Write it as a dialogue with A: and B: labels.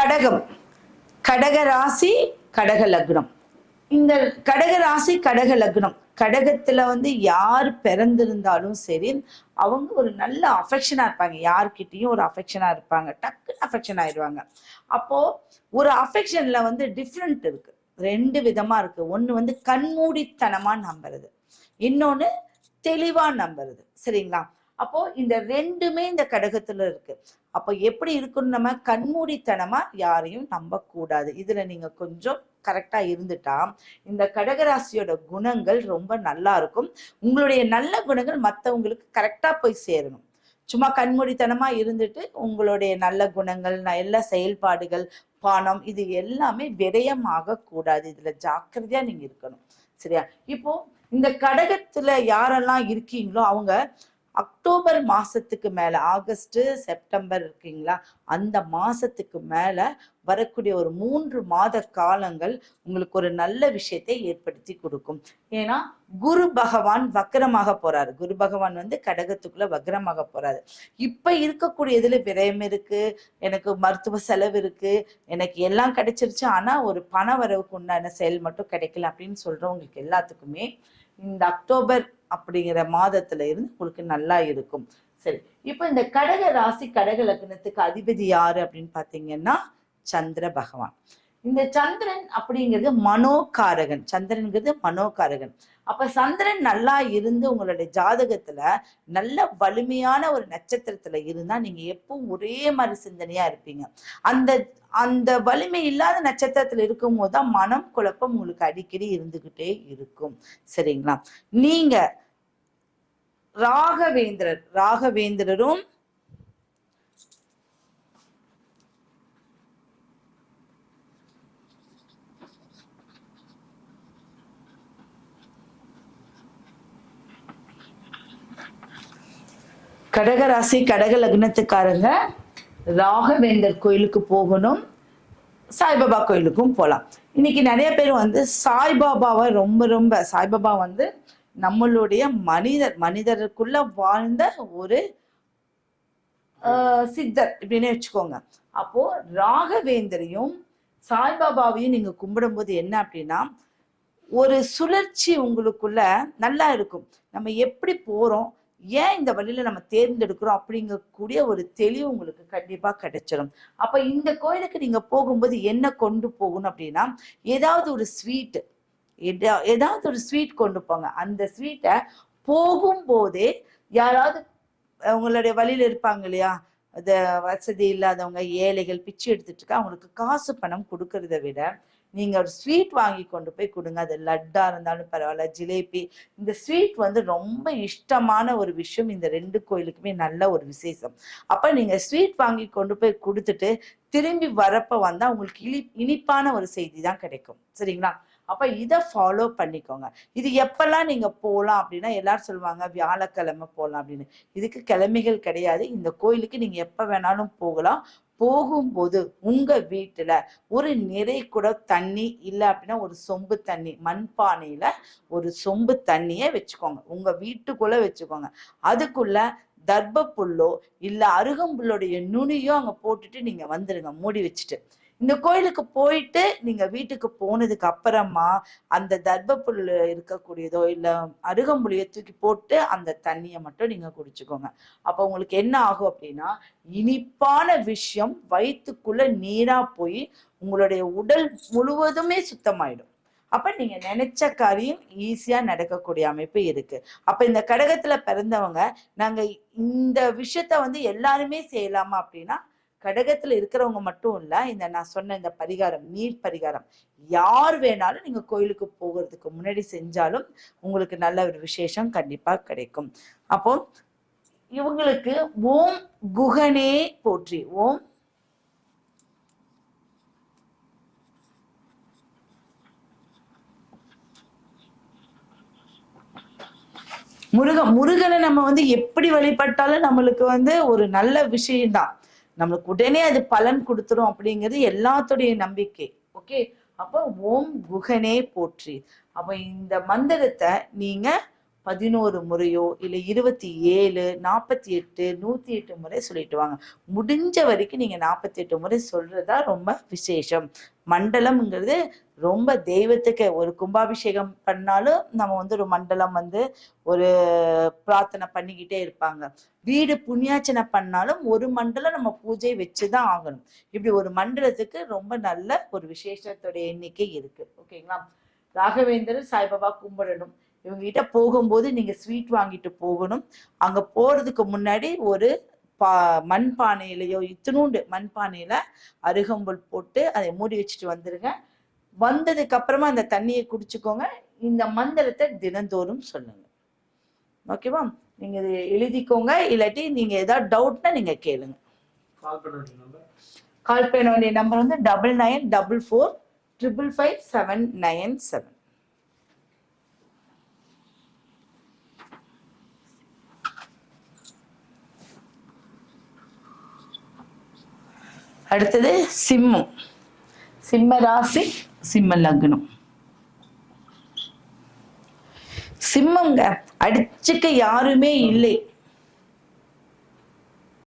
A: கடகம். ராசி கடக லக்னம். இந்த கடக ராசி கடக லக்னம். கடகத்துல வந்து யார் பிறந்திருந்தாலும் சரி அவங்க ஒரு நல்ல அஃபெக்ஷனா இருப்பாங்க. யார்கிட்டயும் ஒரு அஃபெக்ஷனா இருப்பாங்க. டக்குன்னு அஃபெக்ஷன் ஆயிடுவாங்க அப்போ ஒரு அஃபெக்ஷன்ல வந்து டிஃப்ரெண்ட் இருக்கு. ரெண்டு விதமா இருக்கு. ஒன்று வந்து கண்மூடித்தனமா நம்புறது. இன்னொன்னு தெளிவா நம்புறது. சரிங்களா? அப்போ இந்த ரெண்டுமே இந்த கடகத்துல இருக்கு. அப்போ எப்படி இருக்குன்னு நம்ம கண்மூடித்தனமா யாரையும் நம்பக்கூடாது. இதுல நீங்க கொஞ்சம் கரெக்டா இருந்துட்டா இந்த கடகராசியோட குணங்கள் ரொம்ப நல்லா இருக்கும். உங்களுடைய நல்ல குணங்கள் மற்றவங்களுக்கு கரெக்டா போய் சேரணும். சும்மா கண்மூடித்தனமா இருந்துட்டு உங்களுடைய நல்ல குணங்கள் நல்ல செயல்பாடுகள் பணம் இது எல்லாமே விரயமாக கூடாது. இதுல ஜாக்கிரதையா நீங்க இருக்கணும். சரியா? இப்போ இந்த கடகத்துல யாரெல்லாம் இருக்கீங்களோ அவங்க அக்டோபர் மாசத்துக்கு மேல ஆகஸ்ட் செப்டம்பர் இருக்கீங்களா? அந்த மாசத்துக்கு மேல வரக்கூடிய ஒரு மூன்று மாத காலங்கள் உங்களுக்கு ஒரு நல்ல விஷயத்தை ஏற்படுத்தி கொடுக்கும். ஏன்னா குரு பகவான் வக்கரமாக போறாரு. குரு பகவான் வந்து கடகத்துக்குள்ள வக்கரமாக போறாரு. இப்ப இருக்கக்கூடிய இதுல விரயம் இருக்கு எனக்கு மருத்துவ செலவு இருக்கு எனக்கு எல்லாம் கிடைச்சிருச்சு ஆனா ஒரு பண வரவுக்கு உண்டான செயல் மட்டும் கிடைக்கல அப்படின்னு சொல்றவங்களுக்கு எல்லாத்துக்குமே இந்த அக்டோபர் அப்படிங்கிற மாதத்துல இருந்து உங்களுக்கு நல்லா இருக்கும். சரி இப்போ இந்த கடக ராசி கடக லக்னத்துக்கு அதிபதி யாரு அப்படின்னு பாத்தீங்கன்னா சந்திர பகவான். இந்த சந்திரன் அப்படிங்கிறது மனோகாரகன். சந்திரன்கிறது மனோகாரகன். அப்ப சந்திரன் நல்லா இருந்து உங்களுடைய ஜாதகத்துல நல்ல வலிமையான ஒரு நட்சத்திரத்துல இருந்தா நீங்க எப்பவும் ஒரே மாதிரி சிந்தனையா இருப்பீங்க. அந்த அந்த வலிமை இல்லாத நட்சத்திரத்துல இருக்கும் போது தான் மனம் குழப்பம் உங்களுக்கு அடிக்கடி இருந்துகிட்டே இருக்கும். சரிங்களா? நீங்க ராகவேந்திரர் ராகவேந்திரரும் கடகராசி கடக லக்னத்துக்காரங்க ராகவேந்தர் கோயிலுக்கு போகணும். சாய்பாபா கோயிலுக்கும் போகலாம் இன்னைக்கு நிறைய பேர் வந்து சாய்பாபாவை ரொம்ப ரொம்ப சாய்பாபா வந்து நம்மளுடைய மனிதர் மனிதருக்குள்ள வாழ்ந்த ஒரு சித்தர் இப்படின்னு வச்சுக்கோங்க. அப்போ ராகவேந்தரையும் சாய்பாபாவையும் நீங்க கும்பிடும்போது என்ன அப்படின்னா ஒரு சுழற்சி உங்களுக்குள்ள நல்லா இருக்கும். நம்ம எப்படி போறோம் ஏன் இந்த வழியில நம்ம தேர்ந்தெடுக்கிறோம் அப்படிங்கக்கூடிய ஒரு தெளிவு உங்களுக்கு கண்டிப்பா கிடைச்சிடும் அப்ப இந்த கோயிலுக்கு நீங்க போகும்போது என்ன கொண்டு போகணும் அப்படின்னா ஏதாவது ஒரு ஸ்வீட் ஏதாவது ஒரு ஸ்வீட் கொண்டு போங்க. அந்த ஸ்வீட்டை போகும்போதே யாராவது உங்களுடைய வழியில இருப்பாங்க இல்லையா? அது வசதி இல்லாதவங்க ஏழைகள் பிச்சை எடுத்துட்டு அவங்களுக்கு காசு பணம் கொடுக்கறத விட நீங்க ஒரு ஸ்வீட் வாங்கி கொண்டு போய் கொடுங்க. அது லட்டா இருந்தாலும் பரவாயில்ல ஜிலேபி. இந்த ஸ்வீட் வந்து ரொம்ப இஷ்டமான ஒரு விஷயம். இந்த ரெண்டு கோயிலுக்குமே நல்ல ஒரு விசேஷம். அப்ப நீங்க ஸ்வீட் வாங்கி கொண்டு போய் கொடுத்துட்டு திரும்பி வரப்ப வந்தா உங்களுக்கு இனி இனிப்பான ஒரு செய்தி தான் கிடைக்கும். சரிங்களா? அப்ப இதை ஃபாலோ பண்ணிக்கோங்க. இது எப்பெல்லாம் நீங்க போகலாம் அப்படின்னா எல்லாரும் சொல்லுவாங்க வியாழக்கிழமை போகலாம் அப்படின்னு. இதுக்கு கிழமைகள் கிடையாது. இந்த கோயிலுக்கு நீங்க எப்போ வேணாலும் போகலாம். போகும்போது உங்க வீட்டுல ஒரு நிறை கூட தண்ணி இல்லை அப்படின்னா ஒரு சொம்பு தண்ணி மண்பானையில ஒரு சொம்பு தண்ணியை வச்சுக்கோங்க. உங்க வீட்டுக்குள்ள வச்சுக்கோங்க. அதுக்குள்ள தர்ப்ப புல்லோ அருகம்புல்லோடைய நுனியோ அங்கே போட்டுட்டு நீங்க வந்துடுங்க மூடி வச்சுட்டு. இந்த கோயிலுக்கு போயிட்டு நீங்க வீட்டுக்கு போனதுக்கு அப்புறமா அந்த தர்ப்ப புல் இருக்கக்கூடியதோ இல்ல அருகம்புலியை தூக்கி போட்டு அந்த தண்ணியை மட்டும் நீங்க குடிச்சுக்கோங்க. அப்ப உங்களுக்கு என்ன ஆகும் அப்படின்னா இனிப்பான விஷயம் வயிற்றுக்குள்ள நீரா போய் உங்களுடைய உடல் முழுவதுமே சுத்தமாயிடும். அப்ப நீங்க நினைச்ச காரியம் ஈஸியா நடக்கக்கூடிய அமைப்பு இருக்கு. அப்ப இந்த கடகத்துல பிறந்தவங்க நாங்க இந்த விஷயத்த வந்து எல்லாருமே செய்யலாமா அப்படின்னா கடகத்துல இருக்கிறவங்க மட்டும் இல்ல இந்த நான் சொன்ன இந்த பரிகாரம் நீர் பரிகாரம் யார் வேணாலும் நீங்க கோயிலுக்கு போகிறதுக்கு முன்னாடி செஞ்சாலும் உங்களுக்கு நல்ல ஒரு விசேஷம் கண்டிப்பா கிடைக்கும். அப்போ இவங்களுக்கு ஓம் குகனே போற்றி. ஓம் முருகன் முருகனை நம்ம வந்து எப்படி வழிபட்டாலும் நம்மளுக்கு வந்து ஒரு நல்ல விஷயம்தான். நம்மளுக்கு உடனே அது பலன் கொடுத்துரும் அப்படிங்கிறது எல்லாத்துடைய நம்பிக்கை. ஓகே அப்போ ஓம் குகனே போற்றி. அப்போ இந்த மந்திரத்தை நீங்கள் பதினோரு முறையோ இல்லை இருபத்தி ஏழு நாற்பத்தி எட்டு நூற்றி எட்டு முறை சொல்லிட்டு வாங்க. முடிஞ்ச வரைக்கும் நீங்கள் நாற்பத்தி எட்டு முறை சொல்கிறதா ரொம்ப விசேஷம். மண்டலம்ங்கிறது ரொம்ப தெய்வத்துக்கு ஒரு கும்பாபிஷேகம் பண்ணாலும் நம்ம வந்து ஒரு மண்டலம் வந்து ஒரு பிரார்த்தனை பண்ணிக்கிட்டே இருப்பாங்க. வீடு புண்ணியாச்சனை பண்ணாலும் ஒரு மண்டலம் நம்ம பூஜை வச்சுதான் ஆகணும். இப்படி ஒரு மண்டலத்துக்கு ரொம்ப நல்ல ஒரு விசேஷத்தோட எண்ணிக்கை இருக்கு. ஓகேங்களா? ராகவேந்திரர் சாய்பாபா கும்பிடணும். இவங்க கிட்ட போகும்போது நீங்க ஸ்வீட் வாங்கிட்டு போகணும். அங்க போறதுக்கு முன்னாடி ஒரு பா மண் பானையிலையோ இத்தினூண்டு மண் பானையில அருகம்புல் போட்டு அதை மூடி வச்சுட்டு வந்துருங்க. வந்ததுக்கு அப்புறமா அந்த தண்ணியை குடிச்சுக்கோங்க. இந்த மந்திரத்தை தினந்தோறும் சொல்லுங்க. ஓகேவா நீங்க இது எழுதிக்கோங்க. இல்லாட்டி நீங்க ஏதாவது டவுட்னா நீங்க கேளுங்க.
B: கால் பண்ண வேண்டிய நம்பர்
A: கால் பண்ண வேண்டிய நம்பர் வந்து double nine double four triple five seven nine seven அடுத்தது சிம்மம் சிம்ம ராசி சிம்ம லக்னம். சிம்மங்க அடிச்சுக்க யாருமே இல்லை.